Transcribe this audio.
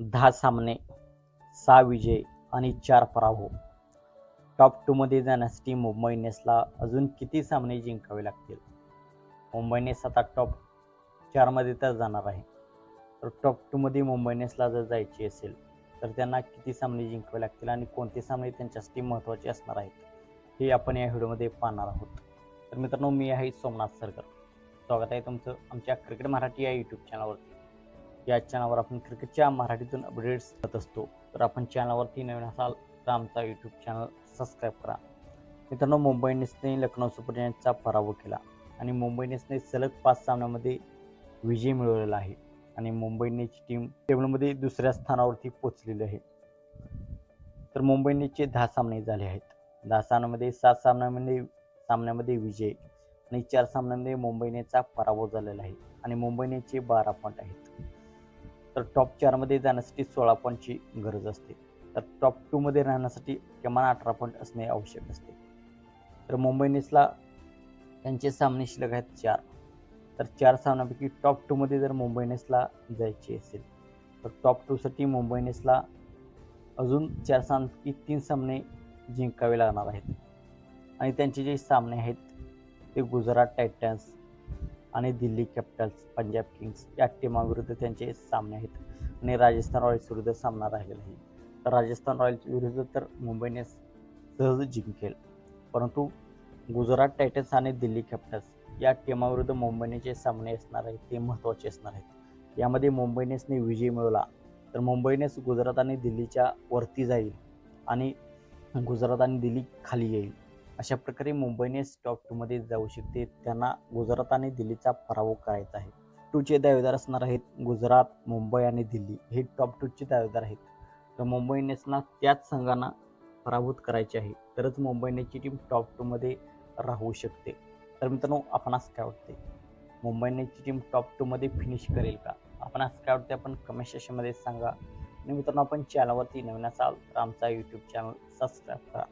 दहा सामने सहा विजय आणि चार पराभव. टॉप टूमध्ये जाण्यासाठी मुंबई इंडियन्सला अजून किती सामने जिंकावे लागतील? मुंबई इंडियन्स आता टॉप चारमध्ये तर जाणार आहे. तर टॉप टूमध्ये मुंबई इंडियन्सला जर जायची असेल तर त्यांना किती सामने जिंकावे लागतील आणि कोणते सामने त्यांच्यासाठी महत्त्वाचे असणार आहेत हे आपण या व्हिडिओमध्ये पाहणार आहोत. तर मित्रांनो मी आहे सोमनाथ सरकर. स्वागत आहे तुमचं आमच्या क्रिकेट मराठी या यूट्यूब चॅनलवरती या चॅनलवर आपण क्रिकेटच्या मराठीतून अपडेट्स करत असतो तर आपण चॅनलवरती नवीन असाल तर आमचा यूट्यूब चॅनल सबस्क्राईब करा. मित्रांनो मुंबई इंडियन्सने लखनौ सुपर जायंट्सचा पराभव केला आणि मुंबई इंडियन्सने सलग पाच सामन्यामध्ये विजय मिळवलेला आहे आणि मुंबई इंडियन्सची टीम टेबलमध्ये दुसऱ्या स्थानावरती पोचलेली आहे. तर मुंबई इंडियन्सचे दहा सामने झाले आहेत. दहा सामन्यामध्ये सात सामन्यामध्ये सामन्यामध्ये विजय आणि चार सामन्यामध्ये मुंबई इंडियन्सचा पराभव झालेला आहे आणि मुंबई इंडियन्सचे बारा पॉईंट आहेत. तर टॉप चारमध्ये जाण्यासाठी सोळा पॉईंटची गरज असते. तर टॉप टूमध्ये राहण्यासाठी किमान अठरा पॉईंट असणे आवश्यक असते. तर मुंबई इंडियन्सला त्यांचे सामने शिल्लक आहेत चार. तर चार सामन्यापैकी टॉप टूमध्ये जर मुंबई इंडियन्सला जायचे असेल तर टॉप टूसाठी मुंबई इंडियन्सला अजून चार सामन्यापैकी तीन सामने जिंकावे लागणार आहेत. आणि त्यांचे जे सामने आहेत ते गुजरात टायटन्स आणि दिल्ली कॅपिटल्स पंजाब किंग्स या टीमाविरुद्ध त्यांचे सामने आहेत. आणि राजस्थान रॉयल्स विरुद्ध सामना राहिलेला आहे. तर राजस्थान रॉयल्स विरुद्ध तर मुंबईने सहज जिंकेल. परंतु गुजरात टायटन्स आणि दिल्ली कॅपिटल्स या टीमाविरुद्ध मुंबईने जे सामने असणार आहेत ते महत्त्वाचे असणार आहेत. यामध्ये मुंबईनेसने विजय मिळवला तर मुंबईनेच गुजरात आणि दिल्लीच्या वरती जाईल आणि गुजरात आणि दिल्ली खाली येईल. अशा प्रकारे मुंबई टॉप टूमध्ये जाऊ शकते. त्यांना गुजरात आणि दिल्लीचा पराभव करायचा आहे. टूचे दावेदार असणार आहेत गुजरात मुंबई आणि दिल्ली. हे टॉप टूचे दावेदार आहेत. तर मुंबई इंडियन्सना त्याच संघांना पराभूत करायचे आहे. तरच मुंबई इंडियन्सची टीम टॉप टूमध्ये राहू शकते. तर मित्रांनो आपणास काय वाटते मुंबई इंडियन्सची टीम टॉप टूमध्ये फिनिश करेल का? आपणास काय वाटते आपण कमेंट सेक्शनमध्ये सांगा. आणि मित्रांनो आपण चॅनलवरती नवीन असाल तर आमचा यूट्यूब चॅनल सबस्क्राईब करा.